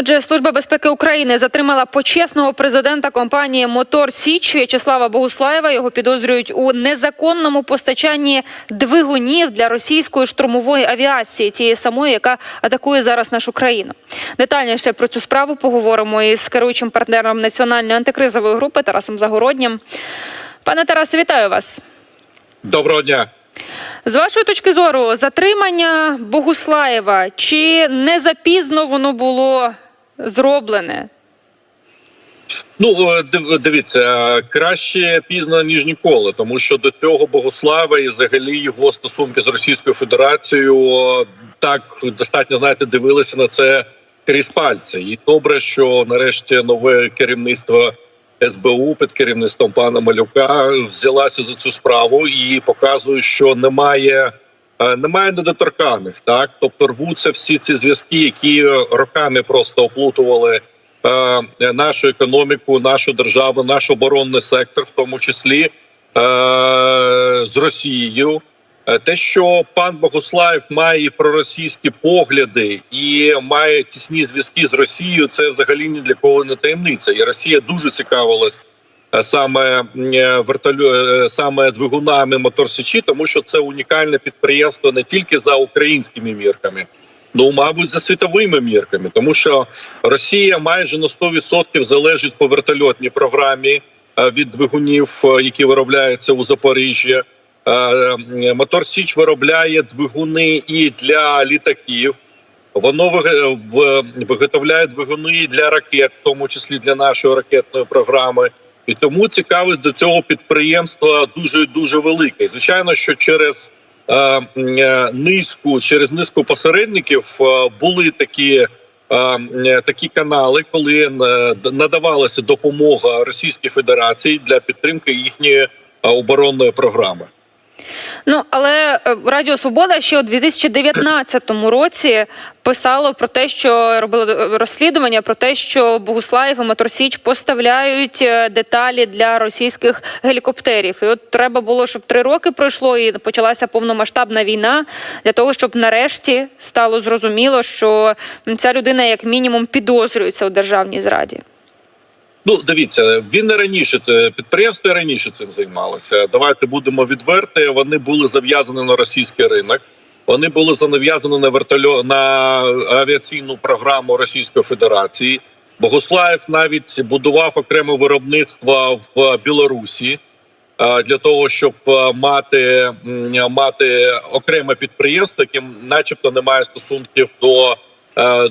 Отже, служба безпеки України затримала почесного президента компанії Мотор Січ В'ячеслава Богуслаєва. Його підозрюють у незаконному постачанні двигунів для російської штурмової авіації, тієї самої, яка атакує зараз нашу країну. Детальніше про цю справу поговоримо із керуючим партнером національної антикризової групи Тарасом Загороднім. Пане Тарасе, вітаю вас. Доброго дня. З вашої точки зору, затримання Богуслаєва чи не запізно воно було зроблене? Ну е, див- дивіться, краще пізно ніж ніколи, тому що до цього Богослава і взагалі його стосунки з Російською Федерацією е, так достатньо знаєте, дивилися на це крізь пальці. І добре, що нарешті нове керівництво СБУ під керівництвом пана Малюка взялася за цю справу і показує, що немає. Е, Немає недоторканих, так тобто рвуться всі ці зв'язки, які роками просто оплутували е, нашу економіку, нашу державу, наш оборонний сектор, в тому числі е, з Росією. Е, Те, що пан Богуслаєв має проросійські погляди і має тісні зв'язки з Росією, це взагалі ні для кого не таємниця. І Росія дуже цікавилась саме е, вертолю, е, саме двигунами моторсічі, тому що це унікальне підприємство не тільки за українськими мірками. Ну, мабуть, за світовими мірками, тому що Росія майже на 100% залежить по вертольотній програмі е, від двигунів, е, які виробляються у Запоріжжі. Е, е, Мотор Січ виробляє двигуни і для літаків. Воно виготовляє двигуни і для ракет, в тому числі для нашої ракетної програми. І тому цікавість до цього підприємства дуже дуже велика. І звичайно, що через е, е, низку, через низку посередників е, були такі. е, е, Такі канали, коли надавалася допомога Російській Федерації для підтримки їхньої оборонної програми. Ну але е, Радіо Свобода ще у 2019 році писало про те, що робило е, розслідування про те, що Богуслаєв і Моторсіч поставляють е, деталі для російських гелікоптерів. І от треба було, щоб три роки пройшло і почалася повномасштабна війна для того, щоб нарешті стало зрозуміло, що ця людина як мінімум підозрюється у державній зраді. Ну, дивіться, він не раніше це підприємство раніше цим займалося. Давайте будемо відверті. Вони були зав'язані на російський ринок. Вони були занав'язані на вертольо на авіаційну програму Російської Федерації. Богослаєв навіть будував окреме виробництво в Білорусі е, для того, щоб е, мати, мати окреме підприємство, яким, начебто, немає стосунків до е,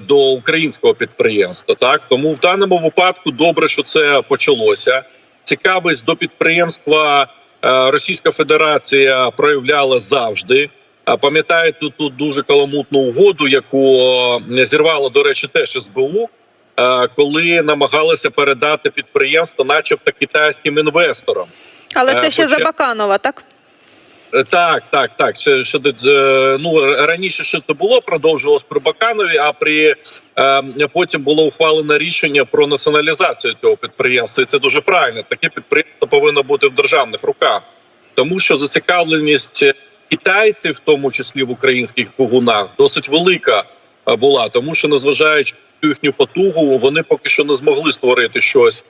до українського підприємства. Так тому в даному випадку добре, що це почалося. Цікавість до підприємства е, Російська Федерація проявляла завжди. А пам'ятаєте тут дуже каламутну угоду, яку е, зірвало, до речі, теж СБУ, е, коли намагалися передати підприємство, начебто китайським інвесторам. Але Е, це ще хоча- за Баканова, так? Е, Так, так, так. Ще, ще е, ну раніше ще це було, продовжувалось при Баканові. А при е, потім було ухвалено рішення про націоналізацію цього підприємства. І це дуже правильно. Таке підприємство повинно бути в державних руках, тому що зацікавленість китайців, в тому числі в українських двигунах, досить велика е, була, тому що незважаючи на їхню потугу, вони поки що не змогли створити щось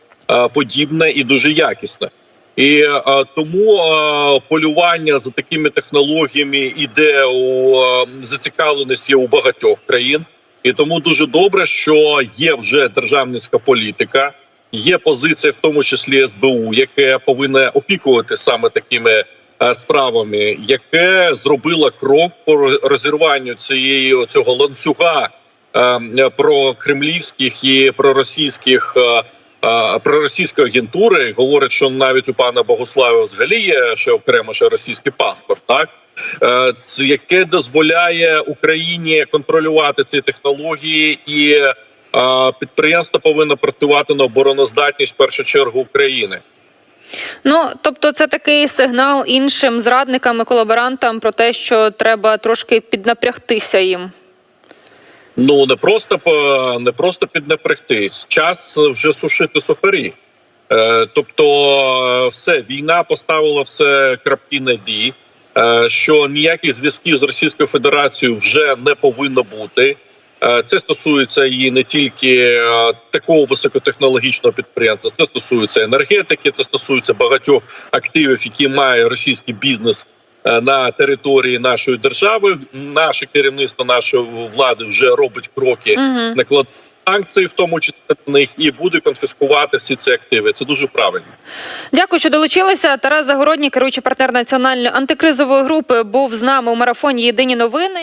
подібне і дуже якісне. І е, тому е, полювання за такими технологіями іде у е, зацікавленість є у багатьох країн, і тому дуже добре, що є вже державницька політика, є позиція, в тому числі СБУ, яке повинне опікувати саме такими е, справами, яке зробило крок по розірванню цієї цього ланцюга е, про кремлівських і проросійських. а, проросійської агентури говорить, що навіть у пана Богослава взагалі є ще окремо ще російський паспорт, так Е, яке дозволяє Україні контролювати ці технології, і підприємство повинно працювати на обороноздатність в першу чергу України. Ну тобто, це такий сигнал іншим зрадникам і колаборантам про те, що треба трошки піднапрягтися їм. Ну не просто не просто піднапрягтись, час вже сушити сухарі. Е, тобто, е, все війна поставила все крапки на е, що ніяких зв'язків з Російською Федерацією вже не повинно бути. Е, Це стосується і не тільки е, такого високотехнологічного підприємства, це стосується енергетики, це стосується багатьох активів, які має російський бізнес е, на території нашої держави. Наше керівництво нашої влади вже робить кроки Угу. накладає санкції, в тому числі на них, і буде конфіскувати всі ці активи. Це дуже правильно. Дякую, що долучилися. Тарас Загородній, керуючий партнер національної антикризової групи, був з нами у марафоні Єдині новини.